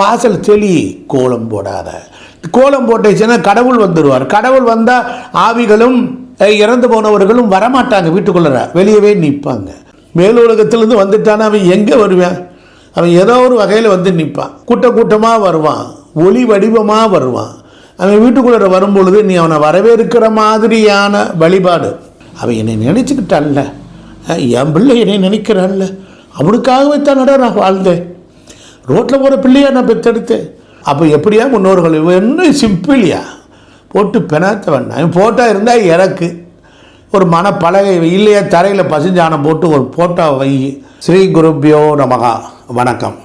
வாசல் தெளி கோலம் போடாத. கோலம் போட்டுச்சுன்னா கடவுள் வந்துடுவார் கடவுள் வந்தால் ஆவிகளும் இறந்து போனவர்களும் வரமாட்டாங்க வீட்டுக்குள்ளே வெளியவே நிற்பாங்க மேலுலகத்திலேருந்து வந்துட்டானா அவன் எங்கே வருவான்? அவன் ஏதோ ஒரு வகையில் வந்து நிற்பான் கூட்ட கூட்டமாக வருவான். ஒளி வடிவமாக வருவான். அவன் வீட்டுக்குள்ளே வரும்பொழுது நீ அவனை வரவேற்கிற மாதிரியான வழிபாடு. அவன் என்னை நினச்சிக்கிட்டான்ல. என் பிள்ளை என்னை நினைக்கிறான்ல. அவனுக்காகவே தானடா நான் வாழ்ந்தேன்? ரோட்டில் போகிற பிள்ளையா நான் பெற்றெடுத்தேன் அப்போ எப்படியா முன்னோர்கள்? இவன் என்ன சிம்பிளியா? போட்டு பெணாத்த வேண்டாம். ஃபோட்டோ இருந்தால் இறக்கு. ஒரு மனப்பலகை இல்லையா? தரையில் பசுஞ்சானம் போட்டு ஒரு ஃபோட்டோ வை. ஸ்ரீ குருபியோ நமகா. வணக்கம்.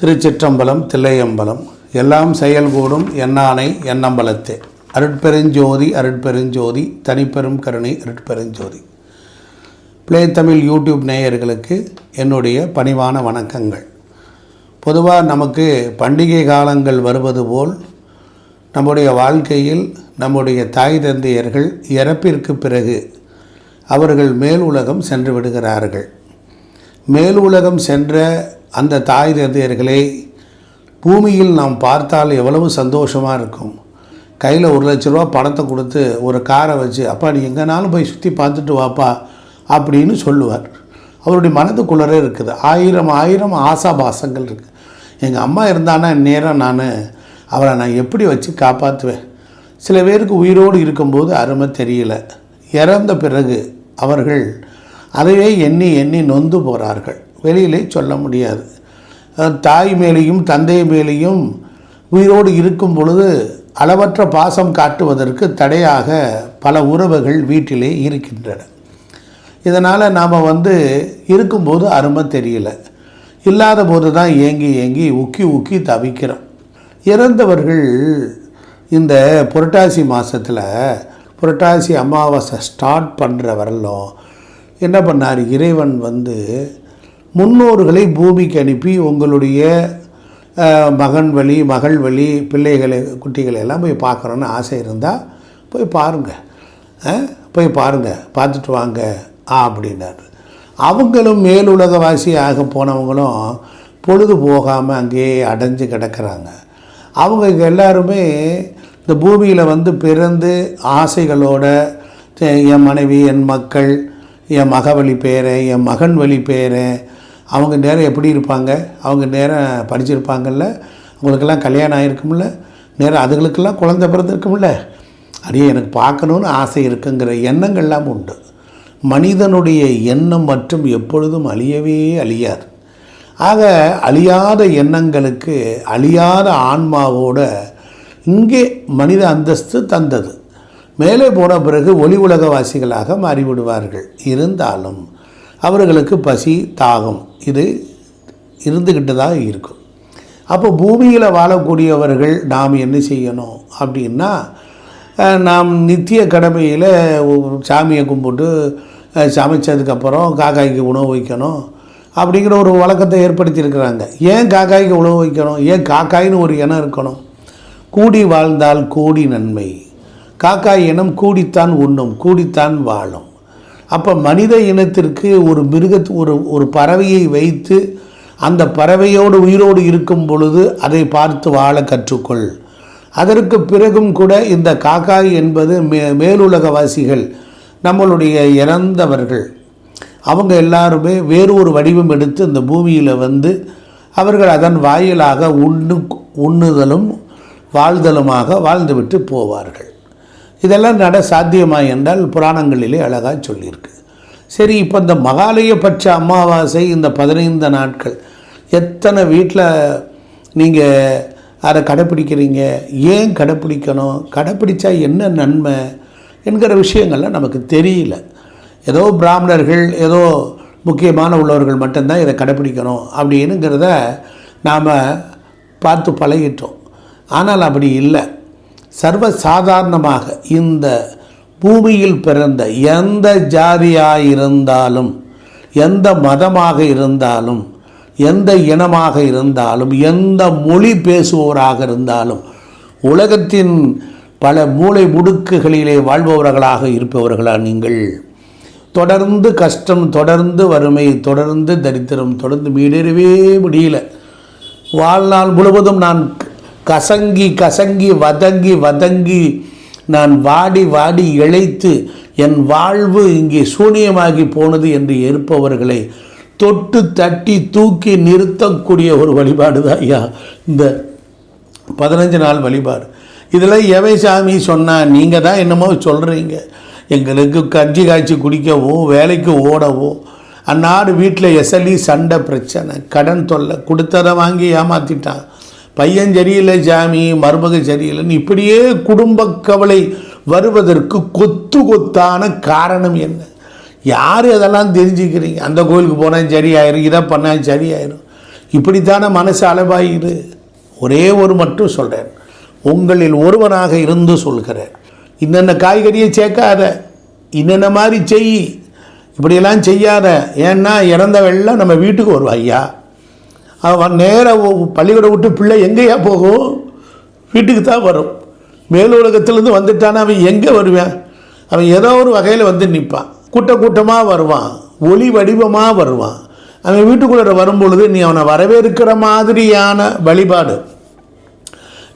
திருச்சிற்றம்பலம் தில்லையம்பலம். எல்லாம் செயல்கூடும் எண்ணானை எண்ணம்பலத்தே. அருட்பெருஞ்சோதி அருட்பெருஞ்சோதி. தனிப்பெரும் கருணை அருட்பெருஞ்சோதி. ப்ளே தமிழ் யூடியூப் நேயர்களுக்கு என்னுடைய பணிவான வணக்கங்கள். பொதுவாக நமக்கு பண்டிகை காலங்கள் வருவது போல் நம்முடைய வாழ்க்கையில் நம்முடைய தாய் தந்தையர்கள் இறப்பிற்கு பிறகு அவர்கள் மேல் உலகம் சென்று விடுகிறார்கள். மேல் உலகம் சென்ற அந்த தாய் தந்தையர்களை பூமியில் நாம் பார்த்தால் எவ்வளவு சந்தோஷமாக இருக்கும். கையில் ஒரு லட்ச ரூபா பணத்தை கொடுத்து ஒரு காரை வச்சு அப்பா நீ எங்கேனாலும் போய் சுற்றி பார்த்துட்டு வாப்பா அப்படின்னு சொல்லுவார். அவருடைய மனதுக்குள்ளரே இருக்குது. ஆயிரம் ஆயிரம் ஆசாபாசங்கள் இருக்குது எங்கள் அம்மா இருந்தானா நேரம் நான் அவரை நான் எப்படி வச்சு காப்பாற்றுவேன் சில பேருக்கு உயிரோடு இருக்கும்போது அருமை தெரியல. இறந்த பிறகு அவர்கள் அதையே எண்ணி எண்ணி நொந்து போகிறார்கள் வெளியிலே சொல்ல முடியாது. தாய் மேலேயும் தந்தை மேலேயும் உயிரோடு இருக்கும் பொழுது அளவற்ற பாசம் காட்டுவதற்கு தடையாக பல உறவுகள் வீட்டிலே இருக்கின்றன. இதனால் நாம் வந்து இருக்கும்போது அருமை தெரியல. இல்லாத போது தான் ஏங்கி ஏங்கி உக்கி உக்கி தவிக்கிறோம். இறந்தவர்கள் இந்த புரட்டாசி மாதத்தில் புரட்டாசி அமாவாசை ஸ்டார்ட் பண்ணுற வரலும் என்ன பண்ணார்? இறைவன் வந்து முன்னோர்களை பூமிக்கு அனுப்பி உங்களுடைய மகன் வழி மகள் வழி பிள்ளைகளை குட்டிகளை எல்லாம் போய் பார்க்குறோன்னு ஆசை இருந்தால் போய் பாருங்கள் போய் பாருங்கள் பார்த்துட்டு வாங்க. அப்படின்னாரு. அவங்களும் மேலுலகவாசி ஆக போனவங்களும் பொழுது போகாமல் அங்கேயே அடைஞ்சு கிடக்கிறாங்க. அவங்க எல்லாருமே இந்த பூமியில் வந்து பிறந்து ஆசைகளோட என் மனைவி என் மக்கள் என் மகவழி பேரன் என் மகன் வழி பேரன் அவங்க நேரம் எப்படி இருப்பாங்க? அவங்க நேரம் படிச்சிருப்பாங்கல்ல? அவங்களுக்கெல்லாம் கல்யாணம் ஆகிருக்கும்ல நேரம் அதுகளுக்கெல்லாம் குழந்தை பிறந்திருக்கும்ல? அடியே எனக்கு பார்க்கணுன்னு ஆசை இருக்குங்கிற எண்ணங்கள்லாம் உண்டு. மனிதனுடைய எண்ணம் மற்றும் எப்பொழுதும் அழியவே அழியாது. ஆக அழியாத எண்ணங்களுக்கு அழியாத ஆன்மாவோட இங்கே மனித அந்தஸ்து தந்தது. மேலே போன பிறகு ஒளி உலகவாசிகளாக மாறிவிடுவார்கள். இருந்தாலும் அவர்களுக்கு பசி தாகம் இது இருந்துக்கிட்டு தான் இருக்கும். அப்போ பூமியில் வாழக்கூடியவர்கள் நாம் என்ன செய்யணும் அப்படின்னா நாம் நித்திய கடமையில் சாமியை கும்பிட்டு சமைச்சதுக்கப்புறம் காக்காய்க்கு உணவு வைக்கணும் அப்படிங்கிற ஒரு வழக்கத்தை ஏற்படுத்தியிருக்கிறாங்க. ஏன் காக்காய்க்கு உணவு வைக்கணும்? ஏன் காக்காயின்னு ஒரு இனம் இருக்கணும்? கூடி வாழ்ந்தால் கூடி நன்மை. காக்காய் இனம் கூடித்தான் உண்ணும் கூடித்தான் வாழும். அப்போ மனித இனத்திற்கு ஒரு மிருகத்து ஒரு ஒரு பறவையை வைத்து அந்த பறவையோடு உயிரோடு இருக்கும் பொழுது அதை பார்த்து வாழ கற்றுக்கொள். அதற்கு பிறகும் கூட இந்த காக்காய் என்பது மே மேலுலகவாசிகள் நம்மளுடைய இறந்தவர்கள். அவங்க எல்லாருமே வேறு ஒரு வடிவம் எடுத்து இந்த பூமியில் வந்து அவர்கள் அதன் வாயிலாக உண்ணு உண்ணுதலும் வாழ்தலுமாக வாழ்ந்துவிட்டு போவார்கள். இதெல்லாம் நட சாத்தியமா என்றால் புராணங்களிலே அழகாக சொல்லியிருக்கு. சரி இப்போ இந்த மகாலயபட்ச அமாவாசை இந்த பதினைந்து நாட்கள் எத்தனை வீட்டில் நீங்கள் அதை கடைப்பிடிக்கிறீங்க. ஏன் கடைப்பிடிக்கணும்? கடைப்பிடிச்சா என்ன நன்மை? என்கிற விஷயங்கள்லாம் நமக்கு தெரியல. ஏதோ பிராமணர்கள் ஏதோ முக்கியமான உள்ளவர்கள் மட்டும்தான் இதை கடைப்பிடிக்கணும் அப்படின்னுங்கிறத நாம் பார்த்து பழகிட்டோம். ஆனால் அப்படி இல்லை. சர்வ சாதாரணமாக இந்த பூமியில் பிறந்த எந்த ஜாதியாக இருந்தாலும் எந்த மதமாக இருந்தாலும் எந்த இனமாக இருந்தாலும் எந்த மொழி பேசுபவராக இருந்தாலும் உலகத்தின் பல மூளை முடுக்குகளிலே வாழ்பவர்களாக இருப்பவர்களா நீங்கள் தொடர்ந்து கஷ்டம் தொடர்ந்து வறுமை தொடர்ந்து தரித்திரம் தொடர்ந்து மீடேறவே முடியல. வாழ்நாள் முழுவதும் நான் கசங்கி கசங்கி வதங்கி வதங்கி நான் வாடி வாடி இழைத்து என் வாழ்வு இங்கே சூனியமாகி போனது என்று இருப்பவர்களை தொட்டு தட்டி தூக்கி நிறுத்தக்கூடிய ஒரு வழிபாடு தான் ஐயா. இந்த பதினஞ்சு நாள் வழிபாடு. இதில் எவை சாமி சொன்னால் நீங்கள் தான் என்னமோ சொல்கிறீங்க எங்களுக்கு கஞ்சி காய்ச்சி குடிக்கவோ வேலைக்கு ஓடவோ அந்நாடு வீட்டில் எசலி சண்டை பிரச்சனை கடன் தொல்லை கொடுத்ததை வாங்கி ஏமாற்றிட்டான் பையன் சரியில்லை சாமி மருமக சரியில்லைன்னு இப்படியே குடும்ப கவலை வருவதற்கு கொத்து கொத்தான காரணம் என்ன? யார் அதெல்லாம் தெரிஞ்சுக்கிறீங்க? அந்த கோயிலுக்கு போனால் சரியாயிரும் இதை பண்ணால் சரியாயிரும். இப்படித்தானே மனசு அளவாயிரு ஒரே ஒரு மட்டும் சொல்கிறேன் உங்களில் ஒருவனாக இருந்து சொல்கிறேன் இன்னென்ன காய்கறியை சேர்க்காத. இன்னென்ன மாதிரி செய். இப்படியெல்லாம் செய்யாத. ஏன்னா இறந்த வெள்ளம் நம்ம வீட்டுக்கு வருவா ஐயா. அவன் நேராக பள்ளிக்கூடம் விட்டு பிள்ளை எங்கேயா போகும்? வீட்டுக்கு தான் வரும். மேலுலகத்திலேருந்து வந்துட்டானா அவன் எங்கே வருவான்? அவன் ஏதோ ஒரு வகையில் வந்து நிற்பான். கூட்ட கூட்டமாக வருவான் ஒளி வடிவமாக வருவான். அவன் வீட்டுக்குள்ளே வரும்பொழுது நீ அவனை வரவேற்கிற மாதிரியான வழிபாடு.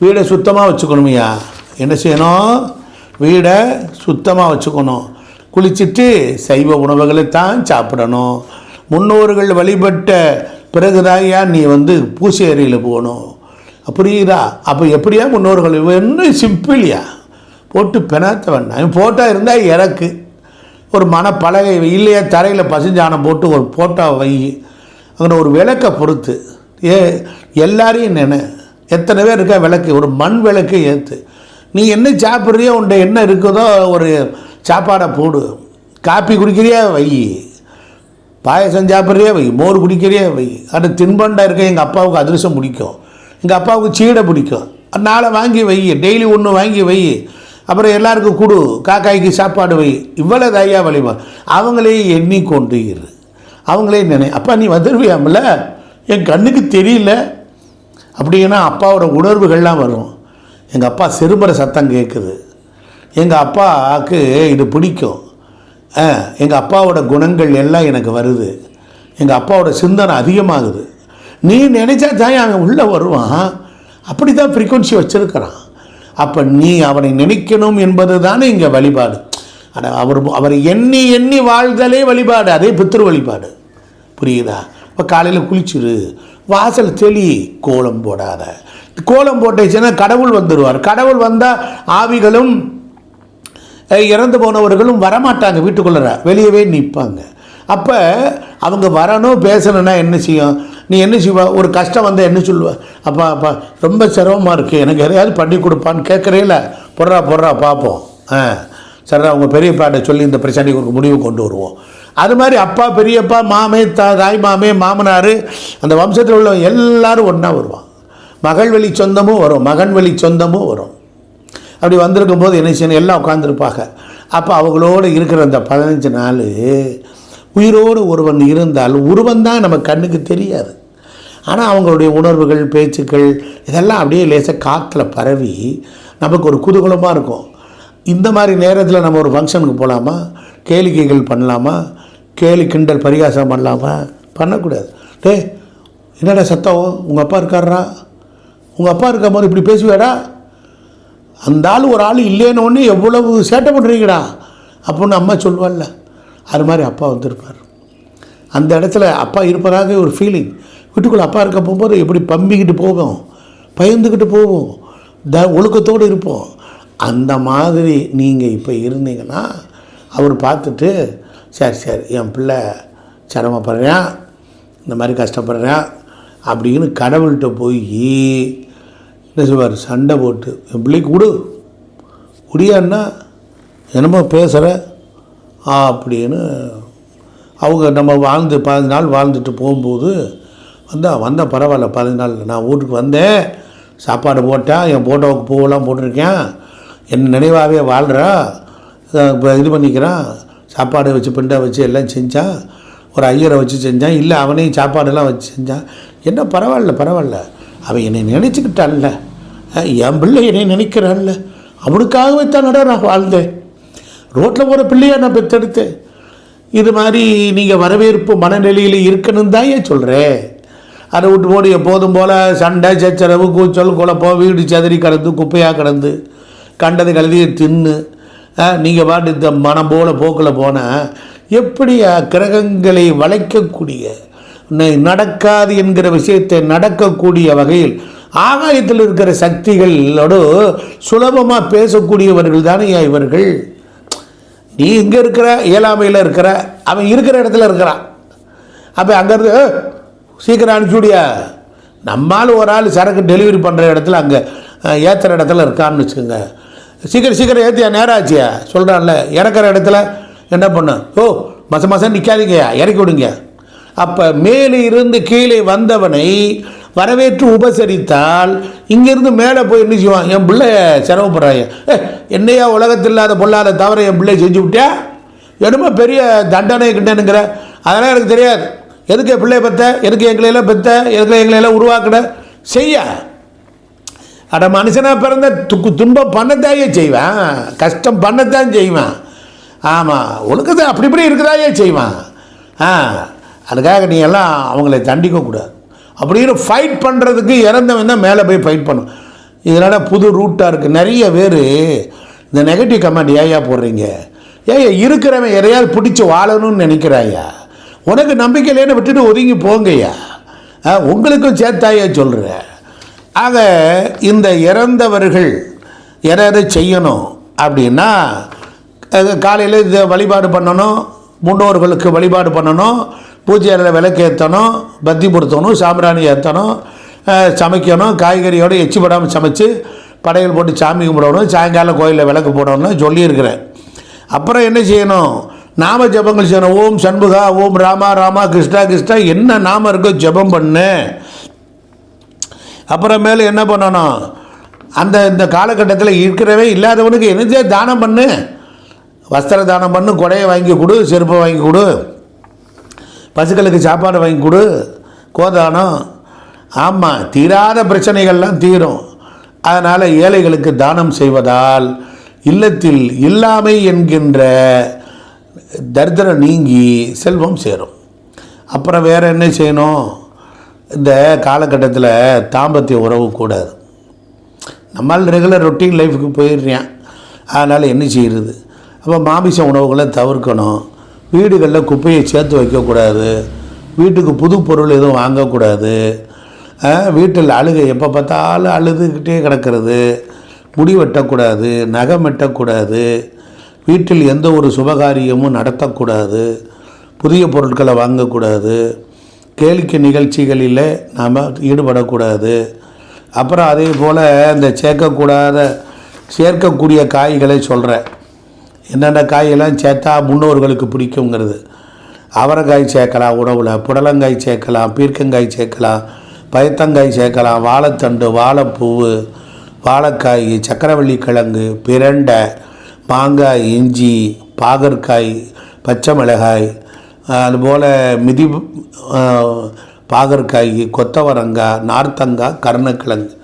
வீடை சுத்தமாக வச்சுக்கணுமையா. என்ன செய்யணும்? வீடை சுத்தமாக வச்சுக்கணும். குளிச்சுட்டு சைவ உணவுகளை தான் சாப்பிடணும். முன்னோர்கள் வழிபட்ட பிறகுதாயா நீ வந்து பூசை அறையில் போகணும். புரியுதா? அப்போ எப்படியா முன்னோர்கள்? இன்னும் சிம்பிளியா. போட்டு பெணாத்த வேண்டாம் போட்டால் இருந்தால் இறக்கு. ஒரு மனப்பலகை இல்லையே? தரையில் பசுஞ்சாணம் போட்டு ஒரு ஃபோட்டோ வை அங்கே ஒரு விளக்கை பொறுத்து. ஏ எல்லாரையும் நினை எத்தனை பேர் இருக்கா? விளக்கு ஒரு மண் விளக்கு ஏற்று நீ என்ன சாப்பிட்றியோ உன்ட என்ன இருக்குதோ ஒரு சாப்பாடை போடு. காப்பி குடிக்கிறியா? வை. பாயசம் சாப்பிட்றியா? வை. மோர் குடிக்கிறியா? வை. அது தின்பண்டா இருக்க எங்கள் அப்பாவுக்கு அதிரசம் பிடிக்கும். எங்கள் அப்பாவுக்கு சீடை பிடிக்கும். நாளை வாங்கி வை. டெய்லி ஒன்று வாங்கி வை. அப்புறம் எல்லாருக்கும் கொடு காக்காய்க்கு சாப்பாடு வை. இவ்வளவு ஐயா வழிபா அவங்களே எண்ணிக்கொண்டு இரு. அவங்களே நினை அப்பா நீ வந்துடுவியாமல என் கண்ணுக்கு தெரியல. அப்படின்னா அப்பாவோட உணர்வுகள்லாம் வரும். எங்கள் அப்பா செருமர சத்தம் கேட்குது எங்கள் அப்பாவுக்கு இது பிடிக்கும். எங்கள் அப்பாவோட குணங்கள் எல்லாம் எனக்கு வருது. எங்கள் அப்பாவோட சிந்தனை அதிகமாகுது. நீ நினைச்சா தான் அவன் உள்ளே வருவான். அப்படி தான் ஃப்ரீக்குவன்சி வச்சுருக்கிறான். அப்போ நீ அவனை நினைக்கணும் என்பது தானே இங்கே வழிபாடு. ஆனால் அவர் அவரை எண்ணி எண்ணி வாழ்தலே வழிபாடு அதே பித்ரு வழிபாடு. புரியுதா? இப்போ காலையில் குளிச்சிரு. வாசல் தெளி கோலம் போடாத. கோலம் போட்டுச்சுன்னா கடவுள் வந்துடுவார் கடவுள் வந்தால் ஆவிகளும் இறந்து போனவர்களும் வரமாட்டாங்க வீட்டுக்குள்ளார வெளியவே நிற்பாங்க அப்போ அவங்க வரணும் பேசணும்னா என்ன செய்யும்? நீ என்ன செய்வ? ஒரு கஷ்டம் வந்தால் என்ன சொல்லுவ? அப்பா அப்பா ரொம்ப சிரமமாக இருக்குது எனக்கு எதையாவது பண்ணி கொடுப்பான்னு கேட்குறீல பொறா பொறா பார்ப்போம் ஆ. சரி உங்கள் பெரியப்பாட்ட சொல்லி இந்த பிரச்சனைக்கு ஒரு முடிவு கொண்டு வருவோம். அது மாதிரி அப்பா பெரியப்பா மாமே தா தாய் மாமே மாமனார் அந்த வம்சத்தில் உள்ள எல்லாரும் ஒன்றா வருவான் மகள் வழி சொந்தமும் வரும். மகன் வழி சொந்தமும் வரும். அப்படி வந்திருக்கும் போது என்ன செய்யணும்? எல்லாம் உட்காந்துருப்பாங்க அப்போ அவங்களோடு இருக்கிற அந்த பதினஞ்சு நாள் உயிரோடு ஒருவன் இருந்தால் உருவந்தான் நம்ம கண்ணுக்கு தெரியாது. ஆனால் அவங்களுடைய உணர்வுகள் பேச்சுக்கள் இதெல்லாம் அப்படியே லேசாக காற்றுல பரவி நமக்கு ஒரு குதூகலமாக இருக்கும். இந்த மாதிரி நேரத்தில் நம்ம ஒரு ஃபங்க்ஷனுக்கு போகலாமா கேளிக்கைகள் பண்ணலாமா? கேலி கிண்டல் பரிகாசம் பண்ணலாமா? பண்ணக்கூடாது. டேய் என்னடா சத்தம்? உங்கள் அப்பா இருக்காரா உங்கள் அப்பா இருக்கும் போது இப்படி பேசுவேடா அந்த ஆள் ஒரு ஆள் இல்லைன்னு எவ்வளவு சேட்டை பண்ணுறீங்கடா அப்படின்னு அம்மா சொல்லுவாள்ல அது மாதிரி அப்பா வந்திருப்பார். அந்த இடத்துல அப்பா இருப்பதாக ஒரு ஃபீலிங் வீட்டுக்குள்ளே அப்பா இருக்க போகும்போது எப்படி பம்பிக்கிட்டு போவோம் பயந்துக்கிட்டு போவோம் த ஒழுக்கத்தோடு இருப்போம். அந்த மாதிரி நீங்கள் இப்போ இருந்தீங்கன்னா அவர் பார்த்துட்டு சரி சரி என் பிள்ளை சிரமப்படுறேன் இந்த மாதிரி கஷ்டப்படுறேன் அப்படின்னு கடவுள்கிட்ட போய் என்ன சொல்வார் சண்டை போட்டு என் பிள்ளைக்கு விடு குடியான்னா என்னமோ பேசுகிற அப்படின்னு அவங்க நம்ம வாழ்ந்து பதினஞ்சு நாள் வாழ்ந்துட்டு போகும்போது வந்தால் வந்தால் பரவாயில்ல பதினஞ்சு நாள். நான் வீட்டுக்கு வந்தேன். சாப்பாடு போட்டேன். என் ஃபோட்டோவுக்கு பூவெல்லாம் போட்டிருக்கேன். என் நினைவாகவே வாழ்கிறா இப்போ இது பண்ணிக்கிறான். சாப்பாடு வச்சு பிண்டை வச்சு எல்லாம் செஞ்சான். ஒரு ஐயரை வச்சு செஞ்சான். இல்லை அவனையும் சாப்பாடெல்லாம் வச்சு செஞ்சான். என்ன பரவாயில்ல பரவாயில்ல. அவன் என்னை நினச்சிக்கிட்டான்ல. என் பிள்ளை என்னை நினைக்கிறான்ல. அவனுக்காகவே தானடா நான் வாழ்ந்தேன். ரோட்டில் போகிற பிள்ளையா நான் பெற்றெடுத்து இது மாதிரி நீங்கள் வரவேற்பு மனநிலையில் இருக்கணும் தான் ஏன் சொல்கிறேன் அதை விட்டு போடு எப்போதும் போல் சண்டை சச்சரவு கூச்சல் குழப்பம் வீடு சதுரி கிடந்து குப்பையாக கிடந்து கண்டது கழுதியை தின்னு நீங்கள் பாட்டு இந்த மனம் போல் போக்கில் போனால் எப்படி கிரகங்களை வளைக்கக்கூடிய நடக்காது என்கிற விஷயத்தை நடக்கக்கூடிய வகையில் ஆகாயத்தில் இருக்கிற சக்திகளோடு சுலபமாக பேசக்கூடியவர்கள் தானே இவர்கள்? இங்கே இருக்கிற இயலாமையில் இருக்கிற அவன் இருக்கிற இடத்துல இருக்கிறான். அப்போ அங்கேருந்து சீக்கிரம் அனுப்பிச்சுடியா நம்மால் ஒரு ஆள் சரக்கு டெலிவரி பண்ணுற இடத்துல அங்கே ஏற்றுற இடத்துல இருக்கான்னு வச்சுக்கோங்க. சீக்கிரம் சீக்கிரம் ஏற்றியா நேரம் ஆச்சியா? சொல்கிறான்ல இறக்குற இடத்துல என்ன பண்ண? ஓ மச மாதம் நிற்காதீங்கயா இறக்கி விடுங்க அப்போ மேலே இருந்து கீழே வந்தவனை வரவேற்று உபசரித்தால் இங்கேருந்து மேலே போய் என்ன செய்வான்? என் பிள்ளை சிரமப்படுறாங்க. ஏ என்னையா உலகத்தில் இல்லாத பொல்லாத தவிர என் பிள்ளை செஞ்சு விட்டியா என்னமோ பெரிய தண்டனை கிட்டனுங்கிற அதெல்லாம் எனக்கு தெரியாது. எதுக்கு என் பிள்ளைய பெற்ற எதுக்கு எங்களையெல்லாம் பெத்த? எதுக்கு எங்களையெல்லாம் உருவாக்கிட செய்ய. அட மனுஷனாக பிறந்த துக்கு துன்பம் பண்ணத்தாயே செய்வேன். கஷ்டம் பண்ணத்தான் செய்வான். ஆமாம் ஒழுக்கத்தை அப்படி இப்படி இருக்கதாயே செய்வான். ஆ அதுக்காக நீ எல்லாம் அவங்களை தண்டிக்கக்கூடாது அப்படின்னு ஃபைட் பண்ணுறதுக்கு இறந்தவன் தான் மேலே போய் ஃபைட் பண்ணும். இதனால் புது ரூட்டாக இருக்குது நிறைய பேர் இந்த நெகட்டிவ் கமெண்ட் ஏயா போடுறீங்க. ஏயா இருக்கிறவன் எதையாவது பிடிச்சி வாழணும்னு நினைக்கிறாயா? உனக்கு நம்பிக்கையிலேன்னு விட்டுட்டு ஒதுங்கி போங்கய்யா? ஆ, உங்களுக்கும் சேர்த்தாயா சொல்கிறேன் ஆக இந்த இறந்தவர்கள் எதை எதை செய்யணும் அப்படின்னா காலையில் இதை வழிபாடு பண்ணணும் முன்னோர்களுக்கு வழிபாடு பண்ணணும் பூஜை அறையில் விளக்கு ஏற்றணும் பத்தி பொருத்தணும் சாம்பிராணி ஏற்றணும் சமைக்கணும் காய்கறியோடு எச்சு படாமல் சமைச்சு படையல் போட்டு சாமி கும்பிடணும் சாயங்காலம் கோயிலில் விளக்கு போடணும்னு சொல்லியிருக்கிறேன். அப்புறம் என்ன செய்யணும்? நாம ஜபங்கள் செய்யணும். ஓம் சண்முகா ஓம் ராமா ராமா கிருஷ்ணா கிருஷ்ணா என்ன நாம இருக்கோ ஜெபம் பண்ணு. அப்புறமேல என்ன பண்ணணும்? அந்த இந்த காலகட்டத்தில் இருக்கிறவே இல்லாதவனுக்கு என்னதே தானம் பண்ணு? வஸ்திர தானம் பண்ணு கொடையை வாங்கி கொடு செருப்பை வாங்கி கொடு. பசுக்களுக்கு சாப்பாடு வாங்கி கொடு கோதானம். ஆமாம் தீராத பிரச்சனைகள்லாம் தீரும். அதனால் ஏழைகளுக்கு தானம் செய்வதால் இல்லத்தில் இல்லாமை என்கின்ற தரித்திரம் நீங்கி செல்வம் சேரும். அப்புறம் வேறு என்ன செய்யணும்? இந்த காலகட்டத்தில் தாம்பத்திய உறவு கூடாது. நம்மால் ரெகுலர் ரொட்டீன் லைஃபுக்கு போயிடுறேன். அதனால் என்ன செய்கிறது அப்போ மாமிச உணவுகளை தவிர்க்கணும். வீடுகளில் குப்பையை சேர்த்து வைக்கக்கூடாது. வீட்டுக்கு புது பொருள் எதுவும் வாங்கக்கூடாது. வீட்டில் அழுகை எப்போ பார்த்தாலும் அழுதுகிட்டே கிடக்கிறது. முடி வெட்டக்கூடாது நகம் வெட்டக்கூடாது வீட்டில் எந்த ஒரு சுபகாரியமும் நடத்தக்கூடாது. புதிய பொருட்களை வாங்கக்கூடாது. கேளிக்கை நிகழ்ச்சிகளில் நாம் ஈடுபடக்கூடாது. அப்புறம் அதே போல் இந்த சேர்க்கக்கூடாத சேர்க்கக்கூடிய காய்களை சொல்கிறேன் என்னென்ன காயெல்லாம் சேர்த்தா முன்னோர்களுக்கு பிடிக்குங்கிறது. அவரைக்காய் சேர்க்கலாம் உணவில் புடலங்காய் சேர்க்கலாம் பீர்க்கங்காய் சேர்க்கலாம் பயத்தங்காய் சேர்க்கலாம் வாழைத்தண்டு வாழைப்பூவு வாழைக்காய் சக்கரவள்ளி கிழங்கு பிரண்டை மாங்காய் இஞ்சி பாகற்காய் பச்சை மிளகாய் அதுபோல் மிதி பாகற்காய் கொத்தவரங்காய் நார்த்தங்காய் கருணக்கிழங்கு.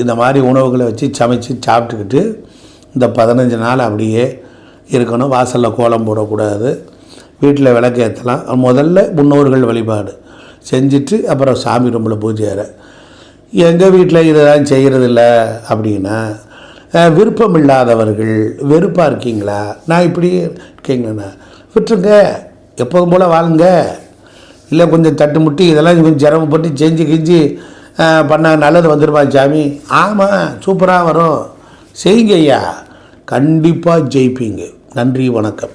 இந்த மாதிரி உணவுகளை வச்சு சமைச்சு சாப்பிட்டுக்கிட்டு இந்த பதினஞ்சு நாள் அப்படியே இருக்கணும். வாசலில் கோலம் போடக்கூடாது. வீட்டில் விளக்கு ஏற்றலாம் முதல்ல முன்னோர்கள் வழிபாடு. செஞ்சுட்டு அப்புறம் சாமி ரூமில் பூஜை அறை. எங்கள் வீட்டில் இதெல்லாம் செய்கிறதில்ல அப்படின்னா விருப்பம் இல்லாதவர்கள் வெறுப்பாக இருக்கீங்களா? நான் இப்படி இருக்கீங்கண்ணா விட்டுருங்க. எப்போதும் போல் வாழுங்க. இல்லை கொஞ்சம் தட்டு முட்டி இதெல்லாம் கொஞ்சம் சிரமப்பட்டு செஞ்சு கிஞ்சி பண்ணால் நல்லது வந்துருமா சாமி? ஆமாம் சூப்பராக வரும். செய்யுங்க ஐயா. கண்டிப்பாக ஜெயிப்பீங்க. நன்றி வணக்கம்.